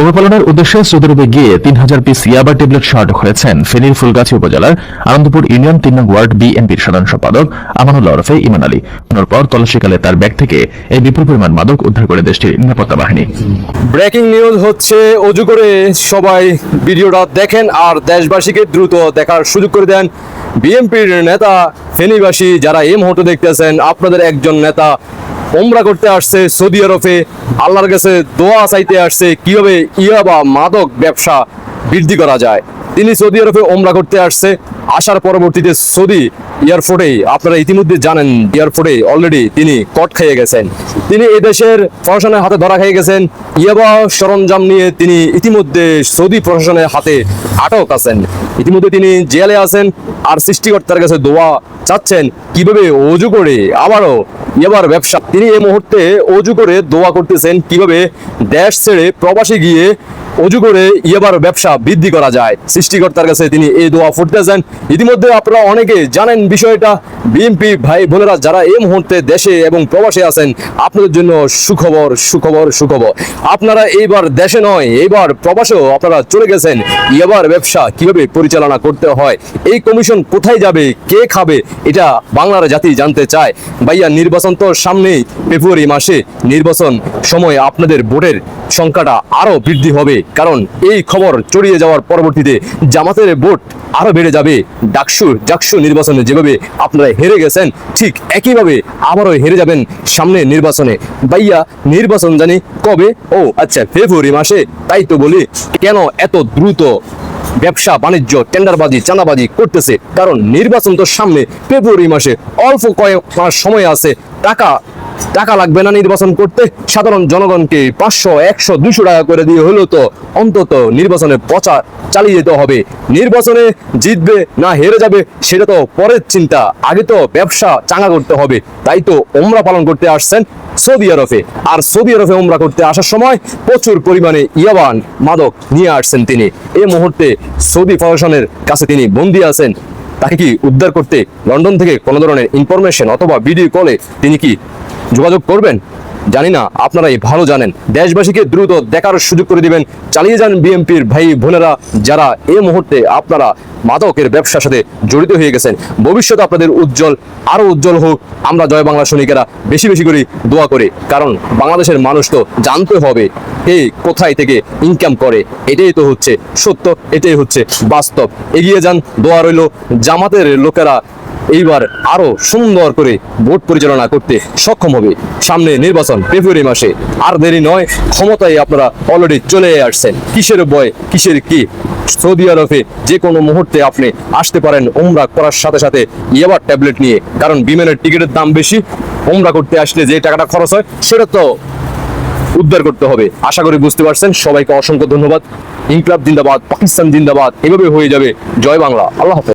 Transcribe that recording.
ওভারপালনের উদ্দেশ্যে সৌদি আরবে গিয়ে তিন হাজার পিস ইয়াবা ট্যাবলেট সহ আটক হয়েছেন ফেনীর ফুলগাছি উপজেলার আনন্দপুর ইউনিয়ন তিন নং ওয়ার্ড বিএনপির সাধারণ সম্পাদক আমানুল্লাহ ওরফে ইমান আলী। পর তল্লাশিকালে তার ব্যাগ থেকে এই বিপুল পরিমাণ মাদক উদ্ধার করে দেশটির নিরাপত্তা বাহিনী। ব্রেকিং নিউজ হচ্ছে, অজু করে সবাই ভিডিওটা দেখেন আর দেশবাসীকে দ্রুত দেখার সুযোগ করে দেন। বিএনপির নেতা ফেনীবাসী যারা এই মুহূর্তে দেখতেছেন, আপনাদের একজন নেতা ওমরা করতে আসছে সৌদি আরবে। আল্লাহর কাছে দোয়া চাইতে আসছে কীভাবে ইয়া বা মাদক ব্যবসা বৃদ্ধি করা যায়। তিনি সৌদি আরবে ওমরা করতে আসছে। আসার পরবর্তীতে সৌদি এয়ারপোর্টে আপনারা ইতিমধ্যে জানেন, এয়ারপোর্টে অলরেডি তিনি কট খেয়ে গেছেন। তিনি এই দেশের প্রশাসনের হাতে ধরা খেয়ে গেছেন। ইয়াবা সরঞ্জাম নিয়ে তিনি ইতিমধ্যে সৌদি প্রশাসনের হাতে আটক আছেন। ইতিমধ্যে তিনি জেলে আছেন আর সৃষ্টিকর্তার কাছে দোয়া চাচ্ছেন, কীভাবে অজু করে আবারও ইয়াবার ব্যবসা। তিনি এই মুহূর্তে অজু করে দোয়া করতেছেন, কীভাবে দেশ ছেড়ে প্রবাসী গিয়ে অজু করে ইয়াবার ব্যবসা বৃদ্ধি করা যায়। সৃষ্টিকর্তার কাছে তিনি এই দোয়া ফুটতেছেন। ইতিমধ্যে আপনারা অনেকে জানেন বিষয়টা। বিএনপি ভাই বোনেরা যারা এই মুহূর্তে দেশে এবং প্রবাসে আছেন, আপনাদের জন্য সুখবর সুখবর সুখবর। আপনারা এইবার দেশে নয়, এইবার প্রবাসেও আপনারা চলে গেছেন। ইয়াবার ব্যবসা কীভাবে পরিচালনা করতে হয়, এই কমিশন কোথায় যাবে, কে খাবে, এটা বাংলার জাতি জানতে চায়। ভাইয়া, নির্বাচন তো সামনেই, ফেব্রুয়ারি মাসে নির্বাচন সময় আপনাদের ভোটের সংখ্যাটা আরও বৃদ্ধি হবে। কারণ এই খবর চড়িয়ে যাওয়ার পরবর্তীতে জামাতের ভোট আরও বেড়ে যাবে। ডাকসু ডাকসু নির্বাচনে যেভাবে আপনারা হেরে গেছেন, ঠিক একইভাবে আবারও হেরে যাবেন সামনে নির্বাচনে। ভাইয়া, নির্বাচন জানি কবে? ও আচ্ছা ফেব্রুয়ারি মাসে। তাই তো বলি, কেন এত দ্রুত ব্যবসা, বাণিজ্য, টেন্ডারবাজি, চাঁদাবাজি করতেছে? কারণ নির্বাচন তো সামনে ফেব্রুয়ারি মাসে, অল্প কয়েক মাস সময় আছে, টাকা টাকা লাগবে না নির্বাচন করতে? সাধারণ জনগণকে পাঁচশো, একশো দুশো টাকা করে দিয়ে হলেও তো অন্তত নির্বাচনে প্রচার চালিয়ে যেতে হবে। নির্বাচনে জিতবে না হেরে যাবে, সেটা তো পরের চিন্তা। আগে তো ব্যবসা চাঙা করতে হবে, তাই তো ওমরা পালন করতে আসছেন সৌদি আরবে। আর সৌদি আরবে ওমরা করতে আসার সময় প্রচুর পরিমাণে ইয়াবান মাদক নিয়ে আসছেন তিনি। এই মুহূর্তে সৌদি প্রশাসনের কাছে তিনি বন্দী আছেন। তাকে কি উদ্ধার করতে লন্ডন থেকে কোনো ধরনের ইনফরমেশন অথবা ভিডিও কলে তিনি কি যোগাযোগ করবেন। জানি না, আপনারাই ভালো জানেন। দেশবাসীকে দ্রুত দেখার সুযোগ করে দিবেন। চালিয়ে যান বিএনপির ভাই বোনেরা যারা এই মুহূর্তে আপনারা মাদকের ব্যবসার সাথে জড়িত হয়ে গেছেন। ভবিষ্যতে আপনাদের উজ্জ্বল আরও উজ্জ্বল হোক। আমরা জয় বাংলা সৈনিকেরা বেশি বেশি করে দোয়া করি। কারণ বাংলাদেশের মানুষ তো জানতে হবে কে কোথায় থেকে ইনকাম করে। এটাই তো হচ্ছে সত্য, এটাই হচ্ছে বাস্তব। এগিয়ে যান, দোয়া রইল। জামাতের লোকেরা এইবার আরও সুন্দর করে ভোট পরিচালনা করতে সক্ষম হবে। সামনে নির্বাচন ফেব্রুয়ারি মাসে। আর দেরি নয়, ক্ষমতায় আপনারা অলরেডি চলে আসছেন। কিসের বয় কিসের কি? সৌদি আরবে যে কোনো মুহূর্তে আপনি আসতে পারেন উমরা করার সাথে সাথে। ইয়াবার ট্যাবলেট নিয়ে, কারণ বিমানের টিকিটের দাম বেশি। উমরা করতে আসলে যে টাকাটা খরচ হয়, সেটা তো উদ্ধার করতে হবে। আশা করি বুঝতে পারছেন। সবাইকে অসংখ্য ধন্যবাদ। ইনকলাব জিন্দাবাদ, পাকিস্তান জিন্দাবাদ, এভাবে হয়ে যাবে। জয় বাংলা। আল্লাহ হাফেজ।